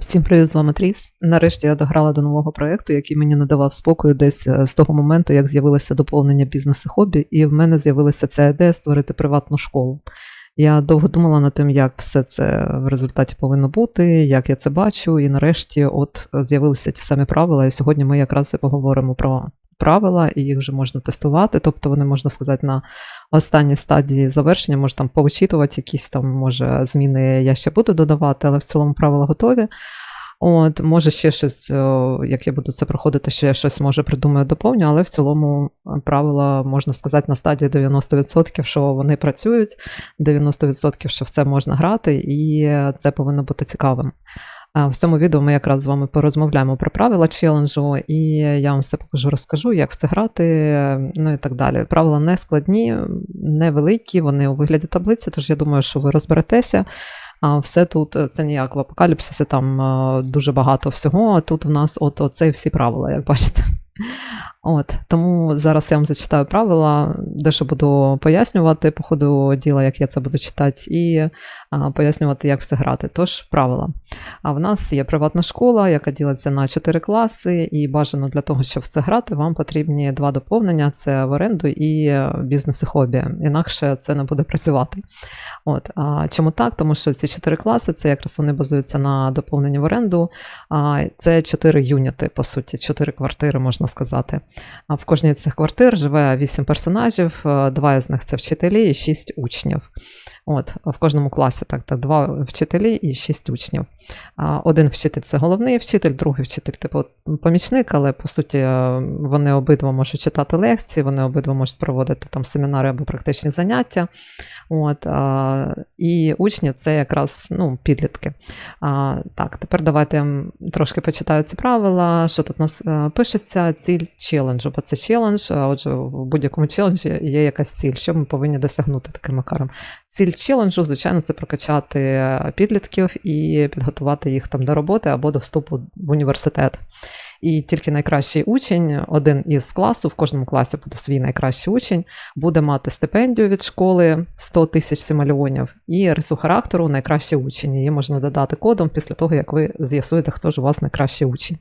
Всім привіт, з вами Тріс. Нарешті я дограла до нового проєкту, який мені не давав спокою десь е, з того моменту, як з'явилося доповнення бізнес і хобі, і в мене з'явилася ця ідея створити приватну школу. Я довго думала над тим, як все це в результаті повинно бути, як я це бачу, і нарешті от з'явилися ті самі правила. І сьогодні ми якраз і поговоримо про правила, і їх вже можна тестувати. Тобто вони можна сказати на останній стадії завершення, може там повичитувати якісь там, може, зміни я ще буду додавати, але в цілому правила готові. От, може, ще щось, як я буду це проходити, ще щось може придумаю, доповню, але в цілому правила можна сказати на стадії 90%, що вони працюють, 90%, що в це можна грати, і це повинно бути цікавим. В цьому відео ми якраз з вами порозмовляємо про правила челенджу, і я вам все покажу, розкажу, як в це грати, ну і так далі. Правила не складні, невеликі, вони у вигляді таблиці, тож я думаю, що ви розберетеся. А все тут це ніяк в апокаліпсисі, там дуже багато всього. А тут в нас от оце всі правила, як бачите. От тому зараз я вам зачитаю правила, дещо буду пояснювати по ходу діла, як я це буду читати, і а, пояснювати, як все грати. Тож правила. А в нас є приватна школа, яка ділиться на 4 класи, і бажано для того, щоб в це грати, вам потрібні два доповнення: це в оренду і бізнес і хобі. Інакше це не буде працювати. От а, чому так? Тому що ці 4 класи це якраз вони базуються на доповненні в оренду. А, це 4 юніти, по суті, 4 квартири, можна сказати. В кожній з цих квартир живе вісім персонажів, е, два з них це вчителі і шість учнів. От, В кожному класі так, так, два вчителі і шість учнів. Один вчитель це головний вчитель, другий вчитель, типу помічник, але по суті е, вони обидва можуть читати лекції, вони обидва можуть проводити там семінари або практичні заняття. От, І учні це якраз ну, підлітки. Так, тепер давайте трошки почитаю ці правила, що тут у нас е, пишеться, ціль челенджу, бо це челендж, отже, в будь-якому челенджі є якась ціль, що ми повинні досягнути таким макаром. Ціль челенджу, звичайно, це прокачати підлітків і підготувати їх там до роботи або до вступу в університет. І тільки найкращий учень, один із класу, в кожному класі буде свій найкращий учень, буде мати стипендію від школи 100 тисяч симальонів і рису характеру найкращий учень. Її можна додати кодом після того, як ви з'ясуєте, хто ж у вас найкращий учень.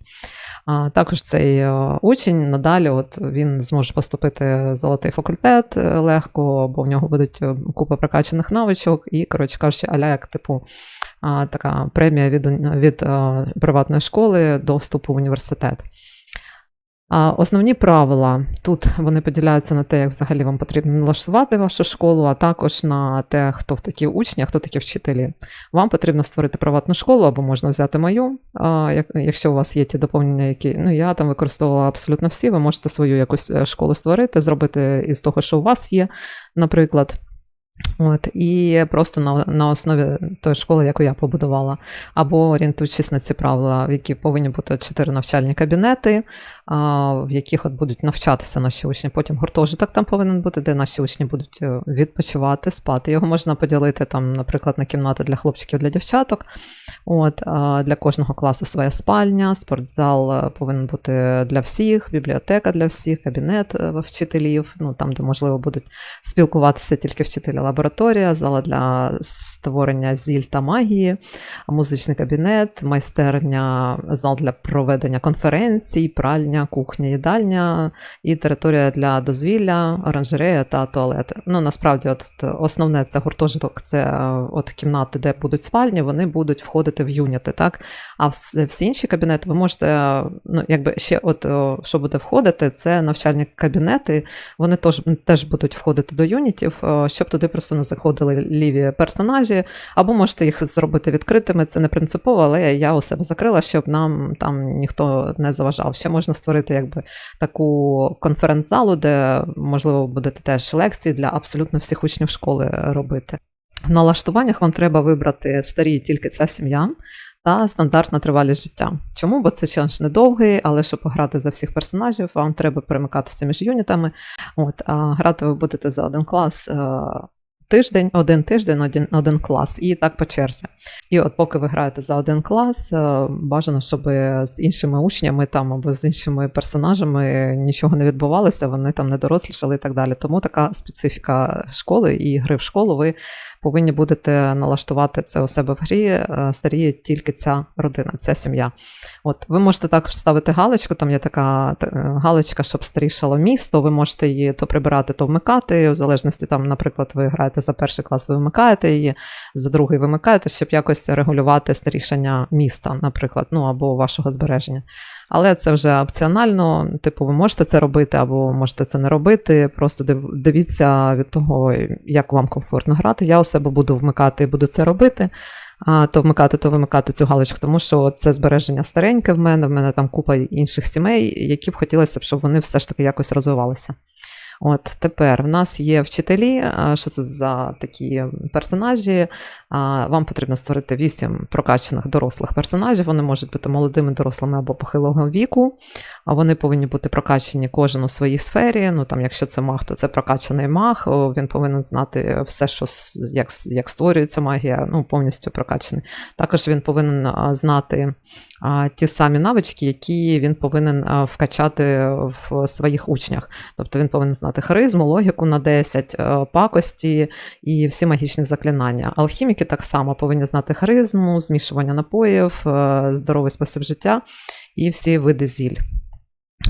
А також цей е, учень надалі от він зможе поступити в золотий факультет е, легко, бо в нього будуть е, купа прокачаних навичок, і, коротше кажучи, аля як типу така премія від, від приватної школи до вступу в університет. Основні правила тут вони поділяються на те, як взагалі вам потрібно налаштувати вашу школу, а також на те, хто такі учні, а хто такі вчителі. Вам потрібно створити приватну школу або можна взяти мою, якщо у вас є ті доповнення, які ну я там використовувала абсолютно всі. Ви можете свою якусь е, школу створити, зробити із того, що у вас є, наприклад. От, І просто на на основі тої школи, яку я побудувала, або орієнтуючись на ці правила, в які повинні бути чотири навчальні кабінети, в яких от будуть навчатися наші учні. Потім гуртожиток там повинен бути, де наші учні будуть е, відпочивати, спати. Його можна поділити, там, наприклад, на кімнати для хлопчиків, для дівчаток. От, Для кожного класу своя спальня, спортзал е, повинен бути для всіх, бібліотека для всіх, кабінет е, вчителів, ну, там, де, можливо, будуть спілкуватися тільки вчителі лабораторія, зала для створення зіль та магії, музичний кабінет, майстерня, зал для проведення конференцій, пральня, кухня, їдальня і територія для дозвілля, оранжерея та туалети. Ну, насправді, от основне це гуртожиток, це от кімнати, де будуть спальні, вони будуть входити в юніти. так? А всі інші кабінети ви можете, ну, якби ще, от що буде входити, це навчальні кабінети, вони теж, теж будуть входити до юнітів, щоб туди просто не заходили ліві персонажі, або можете їх зробити відкритими, це не принципово, але я у себе закрила, щоб нам там ніхто не заважав. Ще можна створити якби таку конференц-залу, де, можливо, будете теж лекції для абсолютно всіх учнів школи робити. В налаштуваннях вам треба вибрати старі тільки ця сім'я та стандартна тривалість життя. Чому? Бо це челендж недовгий, але щоб пограти за всіх персонажів, вам треба перемикатися між юнітами. От, а Грати ви будете за один клас е, тиждень, один тиждень, один один клас, і так по черзі. І от поки ви граєте за один клас, е, бажано, щоб з іншими учнями там або з іншими персонажами нічого не відбувалося, вони там не дорослішали і так далі. Тому така специфіка школи і гри в школу. Ви повинні будете налаштувати це у себе в грі. е, Старіє тільки ця родина, ця сім'я. От ви можете також ставити галочку. Там є така е, галочка, щоб старішало місто. Ви можете її то прибирати, то вмикати. В залежності там, наприклад, ви граєте за перший клас, ви вмикаєте її, за другий вимикаєте, щоб якось регулювати старішання міста, наприклад, ну або вашого збереження. Але це вже опціонально. Типу, ви можете це робити, або можете це не робити. Просто див- дивіться від того, як вам комфортно грати. Я у себе буду вмикати і буду це робити. То вмикати, то вимикати цю галочку, тому що це збереження стареньке в мене. В мене там купа інших сімей, які б хотілося б, щоб вони все ж таки якось розвивалися. От тепер в нас є вчителі. Що це за такі персонажі? Вам потрібно створити вісім прокачаних дорослих персонажів. Вони можуть бути молодими дорослими або похилого віку. Вони повинні бути прокачані кожен у своїй сфері. Ну там, якщо це маг, то це прокачаний маг. Він повинен знати все, що як, як створюється магія, ну повністю прокачаний. Також він повинен знати ті самі навички, які він повинен вкачати в своїх учнях. Тобто він повинен знати харизму, логіку на 10, е, пакості і всі магічні заклинання. Алхіміки так само повинні знати харизму, змішування напоїв, е, здоровий спосіб життя і всі види зіль.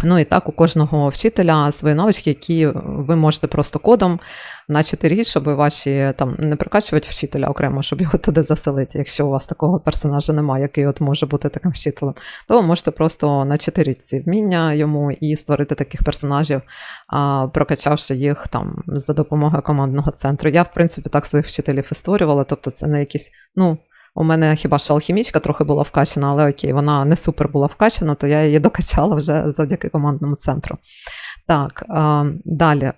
Ну і так, у кожного вчителя свої навички, які ви можете просто кодом начати річ, щоб ваші там не прокачувати вчителя окремо, щоб його туди заселити. Якщо у вас такого персонажа немає, який от може бути таким вчителем, то ви можете просто начатирити ці вміння йому і створити таких персонажів, прокачавши їх там за допомогою командного центру. Я, в принципі, так своїх вчителів і створювала, тобто це не якісь, ну. У мене хіба що алхімічка трохи була вкачана, але окей, вона не супер була вкачана, то я її докачала вже завдяки командному центру. Так, далі.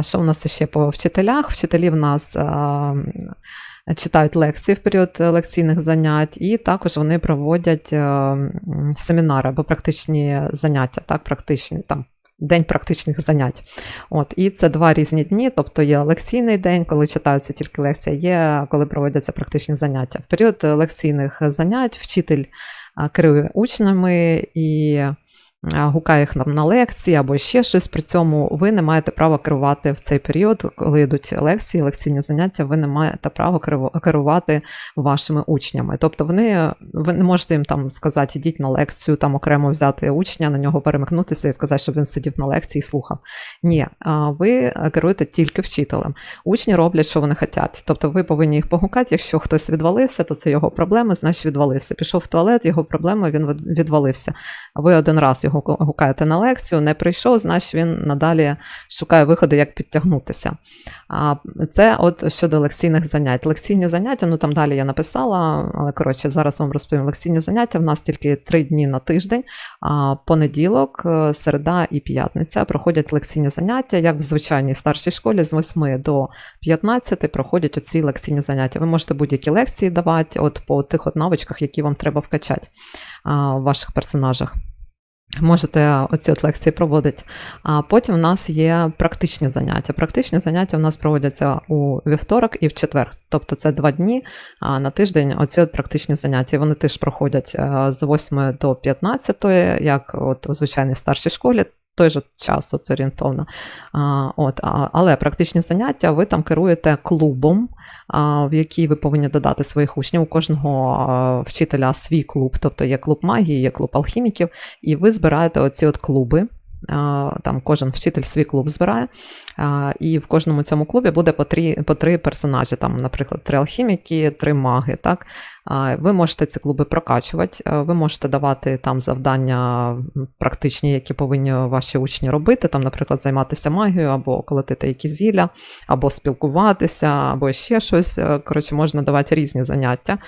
Що у нас ще по вчителях? Вчителі в нас читають лекції в період лекційних занять, і також вони проводять семінари або практичні заняття, так, практичні там. День практичних занять. От, і це два різні дні, тобто є лекційний день, коли читаються тільки лекція, є коли проводяться практичні заняття. В період лекційних занять вчитель керує учнями і гукає їх на лекції або ще щось. При цьому ви не маєте права керувати в цей період, коли йдуть лекції, лекційні заняття, ви не маєте права керувати вашими учнями. Тобто вони ви не можете їм там сказати, ідіть на лекцію, там окремо взяти учня, на нього перемикнутися і сказати, щоб він сидів на лекції і слухав. Ні, ви керуєте тільки вчителем. Учні роблять, що вони хочуть. Тобто ви повинні їх погукати. Якщо хтось відвалився, то це його проблеми, значить відвалився. Пішов в туалет, його проблема, він відвалився. Ви один раз його ку- гукаєте на лекцію, не прийшов, значить він надалі шукає виходи, як підтягнутися. А це от щодо лекційних занять. Лекційні заняття, ну там далі я написала, але коротше, зараз вам розповім. Лекційні заняття в нас тільки три дні на тиждень. А понеділок, е, середа і п'ятниця проходять лекційні заняття, як в звичайній старшій школі з 8 до 15 проходять оці лекційні заняття. Ви можете будь-які лекції давати от по тих от навичках, які вам треба вкачати в ваших персонажах. Можете оці от лекції проводити. А потім в нас є практичні заняття. Практичні заняття в нас проводяться у вівторок і в четвер. Тобто це два дні на тиждень. Оці от практичні заняття. Вони теж проходять е, з 8 до 15, як от у звичайній старшій школі. Той же час от орієнтовно. А, от, а, але практичні заняття ви там керуєте клубом, а, в який ви повинні додати своїх учнів. У кожного вчителя свій клуб, тобто є клуб магії, є клуб алхіміків, і ви збираєте оці от клуби. Там кожен вчитель свій клуб збирає, і в кожному цьому клубі буде по три, по три персонажі. Там, наприклад, три алхіміки, три маги. Так? Ви можете ці клуби прокачувати, ви можете давати там завдання практичні, які повинні ваші учні робити. Там, наприклад, займатися магією, або колотити якісь зілля, або спілкуватися, або ще щось. Е, Коротше, можна давати різні заняття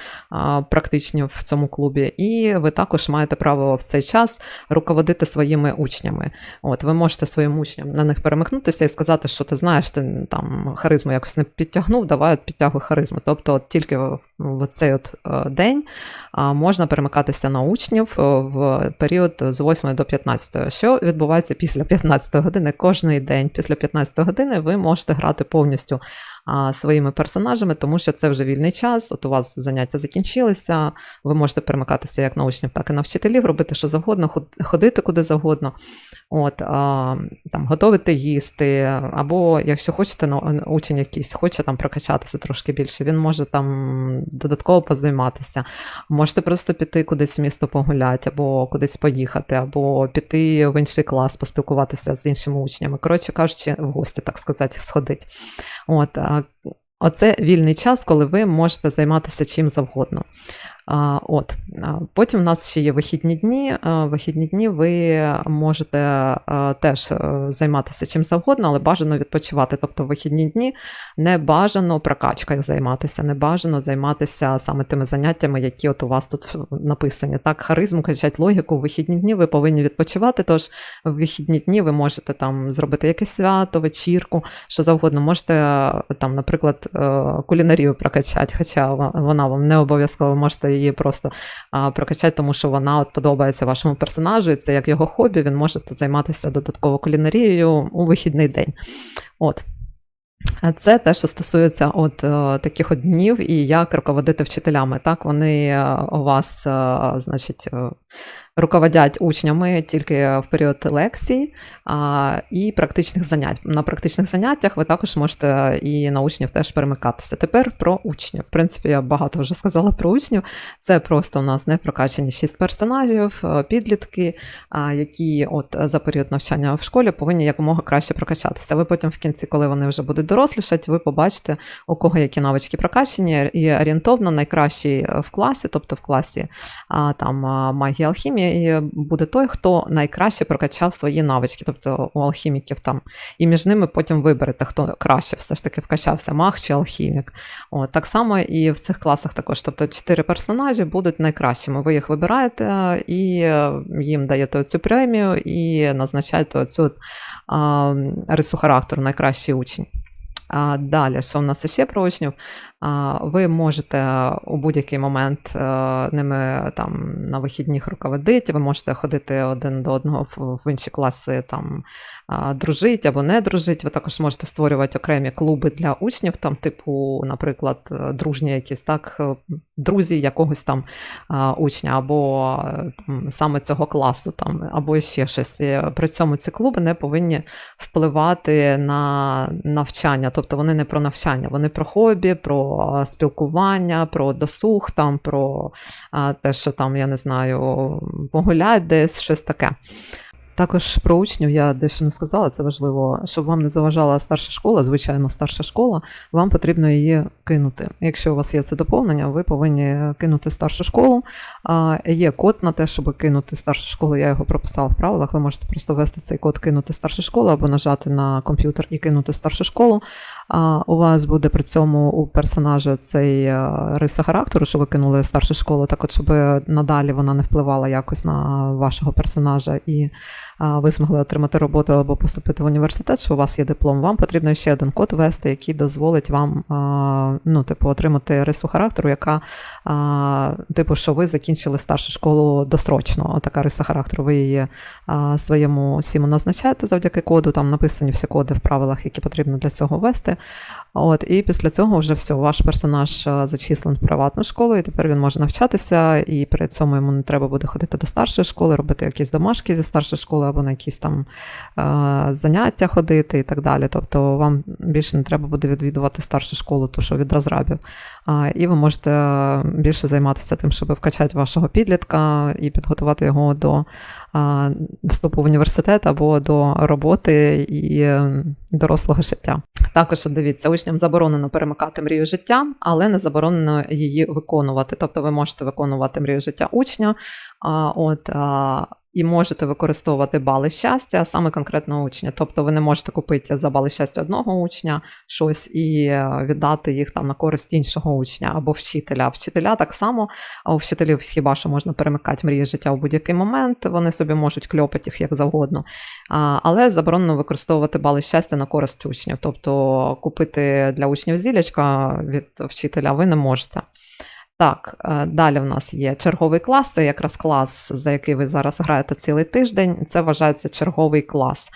практичні в цьому клубі. І ви також маєте право в цей час руководити своїми учнями. От ви можете своїм учням на них перемикнутися і сказати, що ти знаєш, ти там харизму якось не підтягнув, давай от підтягуй харизму. Тобто, от тільки в, цей от е, день можна перемикатися на учнів в період з 8 до 15. Що відбувається після 15 години? Кожний день після 15 години ви можете грати повністю своїми персонажами, тому що це вже вільний час. От у вас заняття закінчилися. Ви можете перемикатися як на учнів, так і на вчителів, робити що завгодно, ходити куди завгодно. От, а, там, Готовити їсти, або, якщо хочете, учень якийсь хоче там прокачатися трошки більше, він може там додатково позайматися. Можете просто піти кудись в місто погуляти, або кудись поїхати, або піти в інший клас, поспілкуватися з іншими учнями. Коротше кажучи, в гості, так сказати, сходить. От, Оце вільний час, коли ви можете займатися чим завгодно. От. Потім у нас ще є вихідні дні. Вихідні дні ви можете теж е, займатися чим завгодно, але бажано відпочивати. Тобто в вихідні дні не бажано прокачкою займатися, не бажано займатися саме тими заняттями, які от у вас тут написані. Так, харизму, качать логіку, в вихідні дні ви повинні відпочивати. Тож в вихідні дні ви можете там зробити якесь свято, вечірку, що завгодно. Можете там, наприклад, е, кулінарію прокачати, хоча вона вам не обов'язково можете її просто а, прокачати, тому що вона от подобається вашому персонажу, і це як його хобі, він може займатися додатково кулінарією у вихідний день. От. Це те, що стосується от е, таких от днів і як руководити вчителями. Так, вони е, у вас, е, значить, руководять учнями тільки в період лекцій а, і практичних занять. На практичних заняттях ви також можете і на учнів теж перемикатися. Тепер про учнів. В принципі, я багато вже сказала про учнів. Це просто у нас не прокачані шість персонажів, е, підлітки, які от за період навчання в школі повинні якомога краще прокачатися. Ви потім в кінці, коли вони вже будуть дорослішати, ви побачите, у кого які навички прокачені, і орієнтовно найкращий в класі, тобто в класі там магія алхімія і буде той, хто найкраще прокачав свої навички, тобто у алхіміків там. І між ними потім виберете, хто краще все ж таки вкачався, маг чи алхімік. От, Так само і в цих класах також. Тобто чотири персонажі будуть найкращими. Ви їх вибираєте і їм даєте цю премію, і назначаєте оцю рису характеру, найкращий учень. А Далі, що в нас ще про учнів? Ви можете у будь-який момент е, ними там на вихідних руководити, ви можете ходити один до одного в інші класи, там дружити або не дружити. Ви також можете створювати окремі клуби для учнів, там, типу, наприклад, е, дружні якісь так, е, друзі якогось там учня, або там, саме цього класу, там, або ще щось. І При цьому ці клуби не повинні впливати на навчання, тобто вони не про навчання, вони про хобі, про спілкування, про досуг, там, про те, що там, я не знаю, погулять десь щось таке. Також про учнів я дещо не сказала, це важливо, щоб вам не заважала старша школа, звичайно, старша школа, вам потрібно її кинути. Якщо у вас є це доповнення, ви повинні кинути старшу школу. Є код на те, щоб кинути старшу школу, я його прописала в правилах. Ви можете просто ввести цей код кинути старшу школу або нажати на комп'ютер і кинути старшу школу. У вас буде при цьому у персонажа цей е, риса характеру, що ви кинули старшу школу, так от щоб надалі вона не впливала якось на вашого персонажа і ви змогли отримати роботу або поступити в університет, що у вас є диплом, вам потрібно ще один код ввести, який дозволить вам ну, типу, отримати рису характеру, яка, типу, що ви закінчили старшу школу досрочно. Така риса характеру, ви її своєму сіму назначаєте завдяки коду, там написані всі коди в правилах, які потрібно для цього ввести. От, І після цього вже все, ваш персонаж зачислен в приватну школу, і тепер він може навчатися, і при цьому йому не треба буде ходити до старшої школи, робити якісь домашки зі старшої школи або на якісь там е, заняття ходити і так далі. Тобто вам більше не треба буде відвідувати старшу школу, ту, що від розрабів. Е, і ви можете більше займатися тим, щоб вкачати вашого підлітка і підготувати його до е, вступу в університет або до роботи і дорослого життя. Також дивіться, учням заборонено перемикати мрію життя, але не заборонено її виконувати. Тобто ви можете виконувати мрію життя учня. От і можете використовувати бали щастя, саме конкретно учня. Тобто ви не можете купити за бали щастя одного учня щось і е, віддати їх там на користь іншого учня або вчителя. Вчителя так само, а у вчителів хіба що можна перемикати мрії життя в будь-який момент, вони собі можуть кльопати їх як завгодно. Але заборонено використовувати бали щастя на користь учнів. Тобто купити для учнів зілячка від вчителя ви не можете. Так, е, далі в нас є черговий клас. Це якраз клас, за який ви зараз граєте цілий тиждень. Це вважається черговий клас.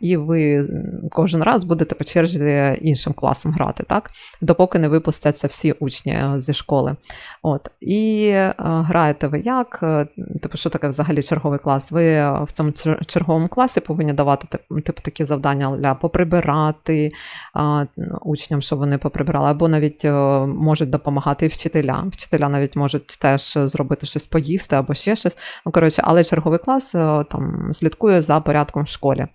І ви кожен раз будете по черзі іншим класом грати, так? Допоки не випустяться всі учні е, зі школи. От. І е, граєте ви як? Типу, що таке взагалі черговий клас? Ви в цьому черговому класі повинні давати типу, такі завдання для поприбирати учням, щоб вони поприбирали, або навіть можуть допомагати і вчителям. Вчителя навіть можуть теж зробити щось поїсти або ще щось. Ну, коротше, але черговий клас е, там слідкує за порядком в школі.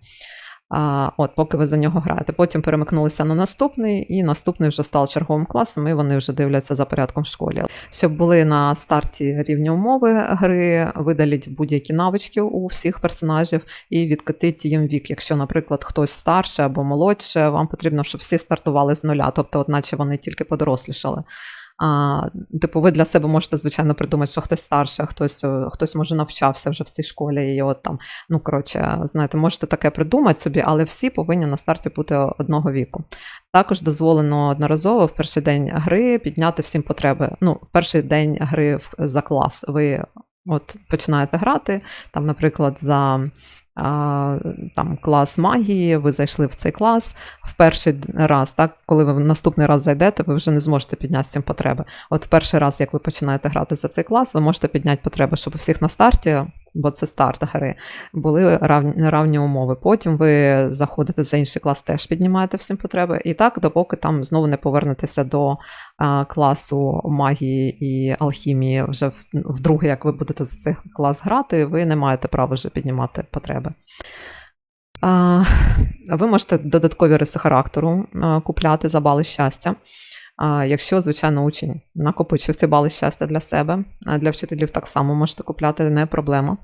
А, от, поки ви за нього граєте. Потім перемикнулися на наступний, і наступний вже став черговим класом, і вони вже дивляться за порядком в школі. Щоб були на старті рівні умови гри, видаліть будь-які навички у всіх персонажів і відкатіть їм вік. Якщо, наприклад, хтось старше або молодше, вам потрібно, щоб всі стартували з нуля, тобто, от наче вони тільки подорослішали. А, типу, ви для себе можете, звичайно, придумати, що хтось старше, а хтось, е, хтось може навчався вже в цій школі, і от там, ну коротше, знаєте, можете таке придумати собі, але всі повинні на старті бути одного віку. Також дозволено одноразово в перший день гри підняти всім потреби. Ну, в перший день гри за клас. Ви от починаєте грати, там, наприклад, за. Там клас магії, ви зайшли в цей клас в перший раз, так, коли ви наступний раз зайдете, ви вже не зможете підняти цим потреби. От в перший раз, як ви починаєте грати за цей клас, ви можете підняти потреби, щоб у всіх на старті, бо це старт гри, були равні, равні умови. Потім ви заходите за інший клас, теж піднімаєте всім потреби. І так, допоки там знову не повернетеся до а, класу магії і алхімії, вже вдруге, як ви будете за цей клас грати, ви не маєте права вже піднімати потреби. А, ви можете додаткові риси характеру а, купляти за бали щастя. Якщо, звичайно, учень накопичив ці бали щастя для себе, для вчителів так само можете купляти, не проблема.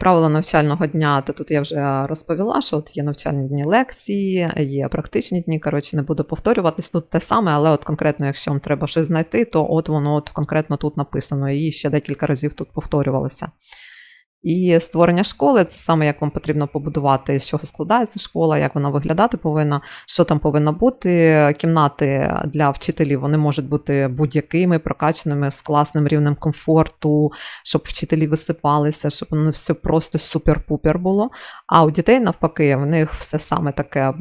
Правила навчального дня, то тут я вже розповіла, що от є навчальні дні лекції, є практичні дні. Коротше, не буду повторюватись тут те саме, але от конкретно, якщо вам треба щось знайти, то от воно от конкретно тут написано, і ще декілька разів тут повторювалося. І створення школи це саме як вам потрібно побудувати, з чого складається школа, як вона виглядати повинна, що там повинно бути. Кімнати для вчителів вони можуть бути будь-якими, прокачаними з класним рівнем комфорту, щоб вчителі висипалися, щоб воно все просто супер-пупер було. А у дітей, навпаки, в них все саме таке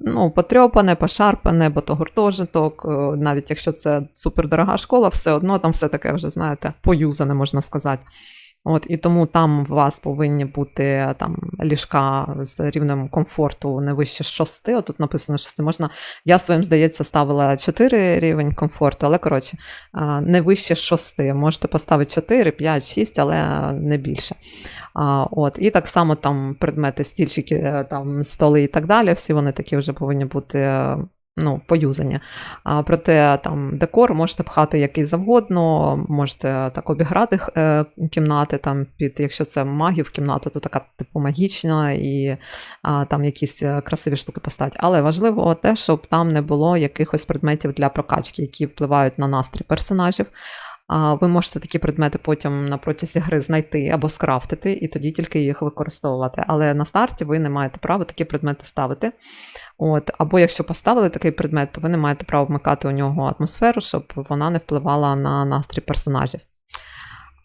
ну, потрьопане, пошарпане, бо то гуртожиток, е, навіть якщо це супердорога школа, все одно там все таке вже, знаєте, поюзане, можна сказати. От, і тому там у вас повинні бути там ліжка з рівнем комфорту не вище 6. От тут написано 6. Можна, я своїм, здається, ставила 4 рівень комфорту, але коротше, не вище 6. Можете поставити 4, 5, 6, але не більше. От, і так само там предмети, стільчики, е, там столи і так далі. Всі вони такі вже повинні бути. Ну, поюзання. А, проте там декор можете пхати який завгодно, можете так обіграти е, кімнати, там під, якщо це магів кімната, то така типу магічна і а, там якісь е, красиві штуки поставити. Але важливо те, щоб там не було якихось предметів для прокачки, які впливають на настрій персонажів. Ви можете такі предмети потім на протязі гри знайти або скрафтити, і тоді тільки їх використовувати. Але на старті ви не маєте права такі предмети ставити. От, або якщо поставили такий предмет, то ви не маєте права вмикати у нього атмосферу, щоб вона не впливала на настрій персонажів.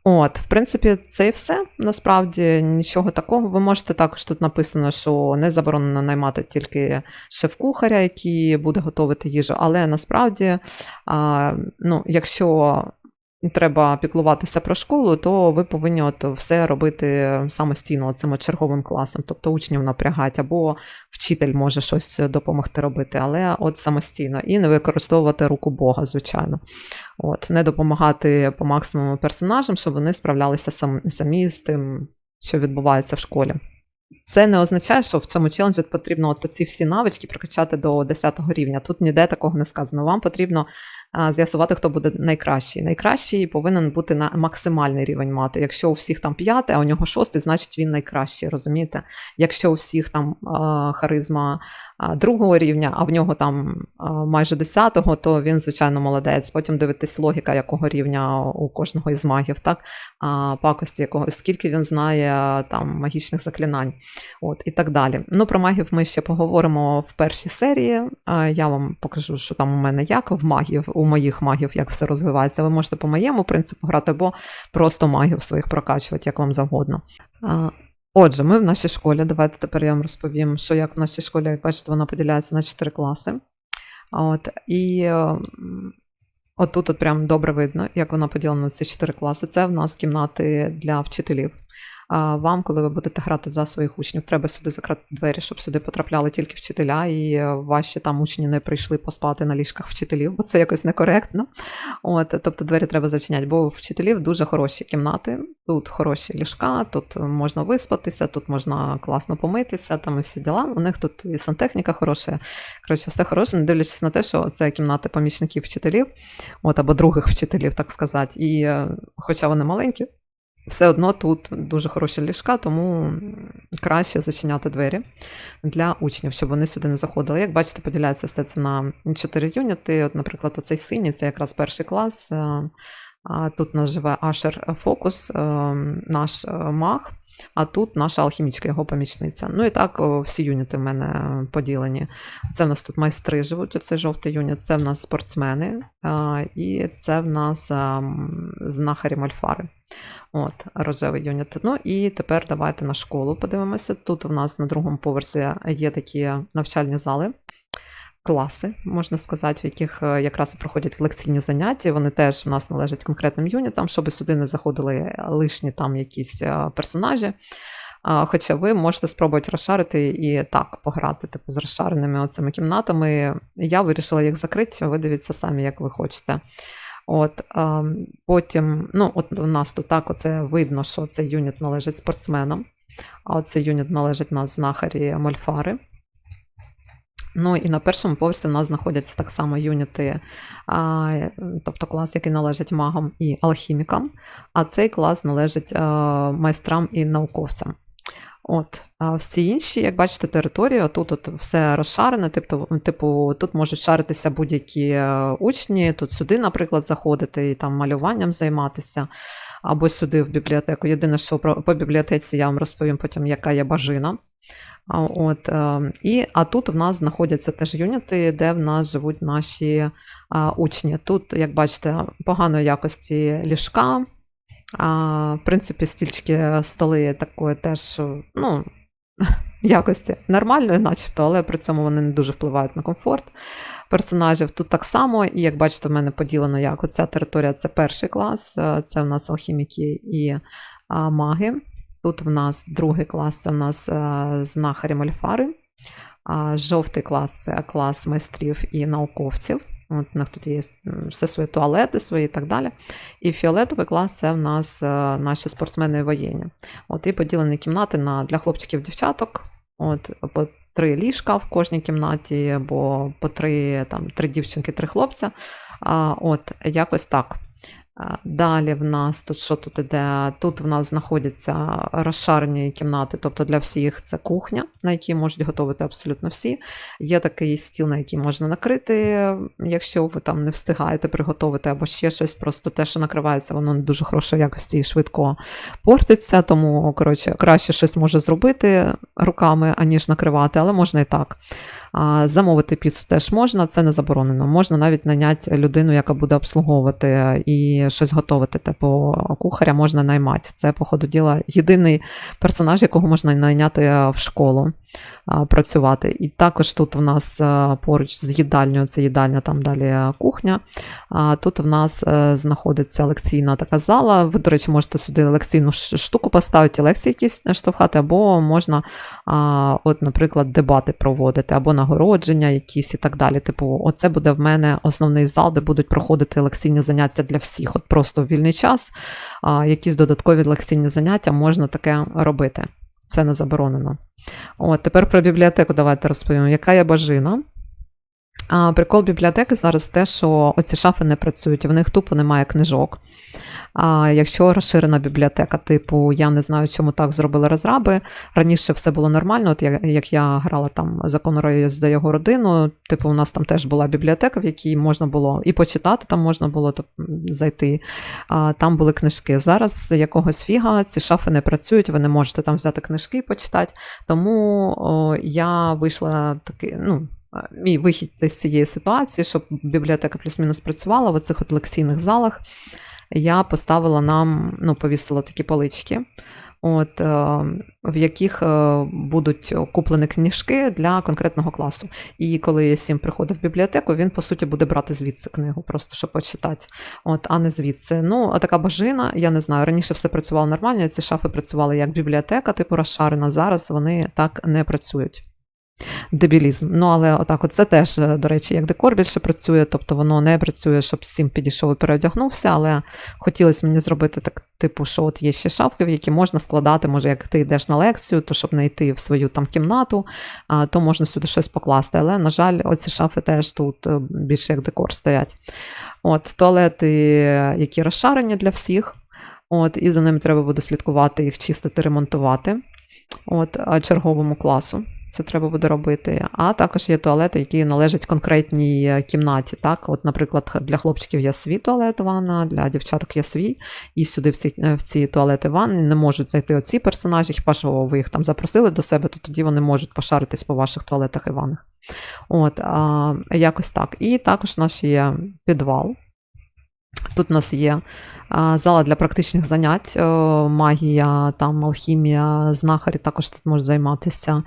От, в принципі, це і все. Насправді нічого такого. Ви можете також тут написано, що не заборонено наймати тільки шеф-кухаря, який буде готувати їжу. Але насправді, а, ну, якщо треба піклуватися про школу, то ви повинні от все робити самостійно цим черговим класом, тобто учнів напрягати, або вчитель може щось допомогти робити, але от самостійно і не використовувати руку Бога, звичайно. От, не допомагати по максимуму персонажам, щоб вони справлялися сам, самі з тим, що відбувається в школі. Це не означає, що в цьому челенджі потрібно от ці всі навички прокачати до 10 рівня. Тут ніде такого не сказано. Вам потрібно з'ясувати, хто буде найкращий. Найкращий повинен бути на максимальний рівень мати. Якщо у всіх там п'ятий, а у нього шостий, значить він найкращий, розумієте? Якщо у всіх там харизма другого рівня, а в нього там майже десятого, то він, звичайно, молодець. Потім дивитись логіка, якого рівня у кожного із магів, так? Пакості якого, скільки він знає там магічних заклинань. От, і так далі. Ну, про магів ми ще поговоримо в першій серії. Я вам покажу, що там у мене як в магів, у моїх магів, як все розвивається. Ви можете по моєму принципу грати, або просто магів своїх прокачувати, як вам завгодно. Отже, ми в нашій школі. Давайте тепер я вам розповім, що як в нашій школі, як бачите, вона поділяється на 4 класи. От, і отут от прям добре видно, як вона поділена на ці 4 класи. Це в нас кімнати для вчителів. Вам, коли ви будете грати за своїх учнів, треба сюди закрити двері, щоб сюди потрапляли тільки вчителя, і е, ваші там учні не прийшли поспати на ліжках вчителів, бо це якось некоректно. От, тобто двері треба зачиняти, бо вчителів дуже хороші кімнати. Тут хороші ліжка, тут можна виспатися, тут можна класно помитися, там і всі діла. У них тут і сантехніка хороша. Коротше, все хороше, не дивлячись на те, що це кімнати помічників вчителів, от або других вчителів, так сказати. І е, хоча вони маленькі, все одно тут дуже хороші ліжка, тому краще зачиняти двері для учнів, щоб вони сюди не заходили. Як бачите, поділяється все це на 4 юніти. От, наприклад, оцей синій це якраз перший клас. е, тут нас живе Ашер Фокус, е, наш е, маг, а тут наша алхімічка, його помічниця. Ну і так всі юніти в мене поділені. Це в нас тут майстри живуть, оцей жовтий юніт, це в нас спортсмени, і це в нас ем, знахарі мальфари. От, рожевий юніт. Ну і тепер давайте на школу подивимося. Тут у нас на другому поверсі є такі навчальні зали. Класи, можна сказати, в яких е, якраз проходять лекційні заняття. Вони теж у нас належать конкретним юнітам, щоб сюди не заходили лишні там якісь е, персонажі. Хоча ви можете спробувати розшарити і так пограти, типу, з розшареними оцими кімнатами. Я вирішила їх закрити, ви дивіться самі, як ви хочете. От, потім, ну, от у нас тут так оце видно, що цей юніт належить спортсменам, а оцей юніт належить нас знахарі мольфари. Ну і на першому поверсі в нас знаходяться так само юніти, тобто клас, який належить магам і алхімікам, а цей клас належить майстрам і науковцям. От, а всі інші, як бачите, території, тут от все розшарене, тобто, типу, тут можуть шаритися будь-які е, учні, тут сюди, наприклад, заходити і там малюванням займатися, або сюди в бібліотеку. Єдине, що по бібліотеці я вам розповім потім, яка є бажина. От, е, і, а тут в нас знаходяться теж юніти, де в нас живуть наші учні. Тут, як бачите, поганої якості ліжка. В принципі, стільчики столи такої теж, ну, якості нормальної, начебто, але при цьому вони не дуже впливають на комфорт персонажів. Тут так само, і як бачите, в мене поділено як оця територія це перший клас, е, це в нас алхіміки і маги. Тут в нас другий клас це в нас е, знахарі мальфари. Жовтий клас це клас майстрів і науковців. От у них тут є все свої туалети свої і так далі. І фіолетовий клас це в нас е, наші спортсмени і воєнні. От і поділені кімнати на для хлопчиків дівчаток. От по три ліжка в кожній кімнаті, або по три там три дівчинки, три хлопця. От якось так. Далі в нас тут що тут іде? Тут в нас знаходяться розшарені кімнати, тобто для всіх це кухня, на якій можуть готувати абсолютно всі. Є такий стіл, на який можна накрити, якщо ви там не встигаєте приготувати або ще щось. Просто те, що накривається, воно не дуже хорошої якості і швидко портиться. Тому коротше, краще щось може зробити руками, аніж накривати, але можна і так. Замовити піцу теж можна, це не заборонено. Можна навіть наняти людину, яка буде обслуговувати і щось готувати. Типу кухаря можна наймати. Це, по ходу діла, єдиний персонаж, якого можна найняти в школу працювати. І також тут в нас поруч з їдальнею, це їдальня, там далі кухня. Тут в нас е, знаходиться лекційна така зала. Ви, до речі, можете сюди лекційну штуку поставити, лекції якісь штовхати, або можна, от, наприклад, дебати проводити, або нагородження якісь і так далі. Типу, оце буде в мене основний зал, де будуть проходити лекційні заняття для всіх. От просто в вільний час, а, якісь додаткові лекційні заняття можна таке робити. Це не заборонено. От, тепер про бібліотеку давайте розповім. Яка є бажина? А прикол бібліотеки зараз те, що оці шафи не працюють, в них тупо немає книжок. А якщо розширена бібліотека, типу, я не знаю, чому так зробили розраби. Раніше все було нормально. От як, як я грала там закон Рої за його родину, типу, у нас там теж була бібліотека, в якій можна було і почитати, там можна було зайти. А, Там були книжки. Зараз з якогось фіга ці шафи не працюють, ви не можете там взяти книжки і почитати. Тому о, я вийшла таки, ну. Мій вихід з цієї ситуації, щоб бібліотека плюс-мінус працювала в цих от лекційних залах я поставила нам, ну, повісила такі полички, от, е, в яких е, будуть куплені книжки для конкретного класу. І коли Сім приходить в бібліотеку, він, по суті, буде брати звідси книгу, просто щоб почитати, от, а не звідси. Ну, а така бажина, я не знаю, раніше все працювало нормально, ці шафи працювали як бібліотека, типу розшарена. Зараз вони так не працюють. Дебілізм. Ну, але отак, от це теж, до речі, як декор більше працює, тобто воно не працює, щоб всім підійшов і переодягнувся, але хотілося мені зробити так, типу, що от є ще шафки, в які можна складати, може, як ти йдеш на лекцію, то щоб не йти в свою там кімнату, то можна сюди щось покласти. Але, на жаль, оці шафи теж тут е, більше як декор стоять. От, Туалети, які розшарені для всіх, от, і за ними треба буде слідкувати, їх чистити, ремонтувати от, черговому класу. Це треба буде робити. А також є туалети, які належать конкретній е, кімнаті. Так, от, наприклад, для хлопчиків є свій туалет ванна, для дівчаток є свій, і сюди в ці е, в ці туалети ванни не можуть зайти оці персонажі. Хіба що ви їх там запросили до себе, то тоді вони можуть пошаритись по ваших туалетах і ваннах. От, а, якось так. І також наш є підвал. Тут у нас є зала для практичних занять, е, магія, там алхімія, знахарі також тут можуть займатися.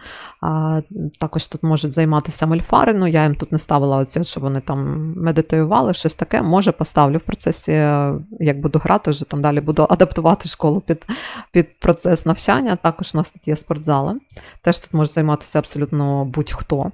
Також тут можуть займатися мольфари. Ну, я їм тут не ставила оці, щоб вони там медитуювали, щось таке. Може, поставлю в процесі, е, як буду грати, вже там далі буду адаптувати школу під під процес навчання. Також у нас тут є спортзали. Теж тут може займатися абсолютно будь-хто.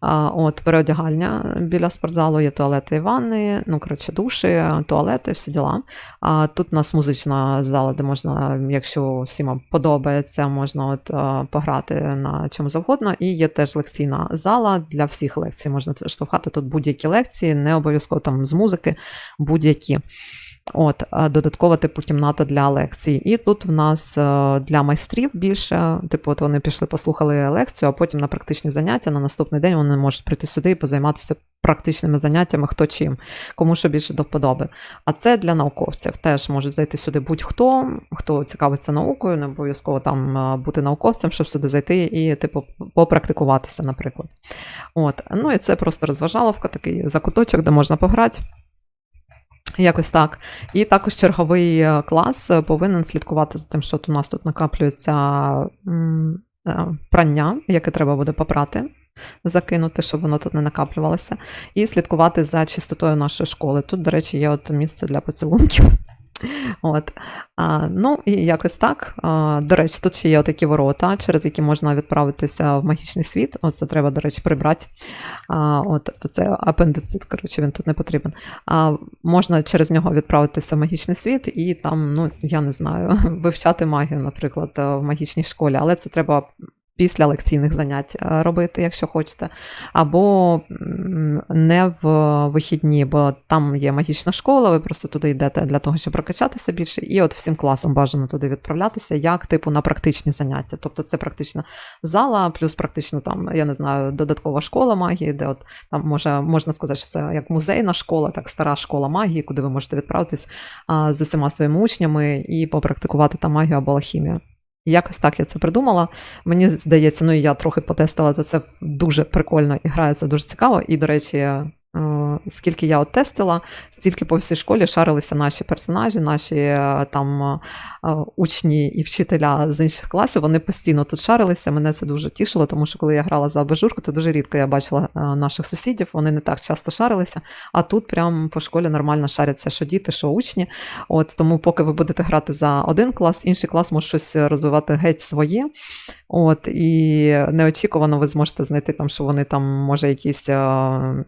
От Переодягальня біля спортзалу є туалети і ванни, ну, коротше, душі, туалети, всі діла. А Тут у нас музична зала, де можна, якщо всім подобається, можна от пограти на чому завгодно. І є теж лекційна зала для всіх лекцій. Можна штовхати тут будь-які лекції, не обов'язково там з музики, будь-які. От, Додаткова типу кімната для лекцій. І тут в нас е, для майстрів більше, типу, от вони пішли, послухали лекцію, а потім на практичні заняття на наступний день вони можуть прийти сюди і позайматися практичними заняттями, хто чим, кому що більше до вподоби. А це для науковців. Теж можуть зайти сюди будь-хто, хто цікавиться наукою, не обов'язково там е, бути науковцем, щоб сюди зайти і, типу, попрактикуватися, наприклад. От. Ну і це просто розважаловка, такий закуточок, де можна пограти. Якось так. І також черговий е, клас е, повинен слідкувати за тим, що у нас тут накаплюється е, прання, яке треба буде попрати, закинути, щоб воно тут не накаплювалося, і слідкувати за чистотою нашої школи. Тут, до речі, є от місце для поцілунків. От. А, Ну, і якось так. А, До речі, тут ще є такі ворота, через які можна відправитися в магічний світ. Оце треба, до речі, прибрати. А, от Це апендицит, коротше, він тут не потрібен. А, Можна через нього відправитися в магічний світ і там, ну, я не знаю, вивчати магію, наприклад, в магічній школі, але це треба після лекційних занять е, робити, якщо хочете, або не в вихідні, бо там є магічна школа, ви просто туди йдете для того, щоб прокачатися більше, і от всім класом бажано туди відправлятися, як типу на практичні заняття. Тобто це практична зала, плюс практично там, я не знаю, додаткова школа магії, де от там може, можна сказати, що це як музейна школа, так стара школа магії, куди ви можете відправитись з усіма своїми учнями і попрактикувати там магію або алхімію. Якось так я це придумала. Мені здається, ну і я трохи потестила, то це дуже прикольно і грається дуже цікаво. І, до речі, скільки я от тестила, стільки по всій школі шарилися наші персонажі, наші е, там е, учні і вчителя з інших класів, вони постійно тут шарилися. Мене це дуже тішило, тому що коли я грала за абажурку, то дуже рідко я бачила наших сусідів, вони не так часто шарилися. А тут прямо по школі нормально шаряться, що діти, що учні. От Тому, поки ви будете грати за один клас, інший клас може щось розвивати геть своє. От, І неочікувано ви зможете знайти, там, що вони там, може, якісь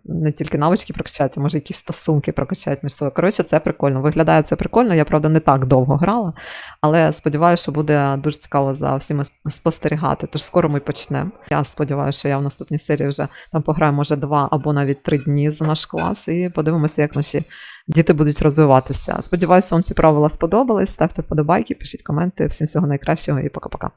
не тільки навички прокачати, може якісь стосунки прокачати між собою. Коротше, це прикольно. Виглядає це прикольно. Я правда не так довго грала, але сподіваюся, що буде дуже цікаво за всіма спостерігати. Тож скоро ми почнемо. Я сподіваюся, що я в наступній серії вже там пограю, може, два або навіть три дні за наш клас, і подивимося, як наші діти будуть розвиватися. Сподіваюся, вам ці правила сподобались. Ставте вподобайки, пишіть коменти. Всім всього найкращого і пока-пока.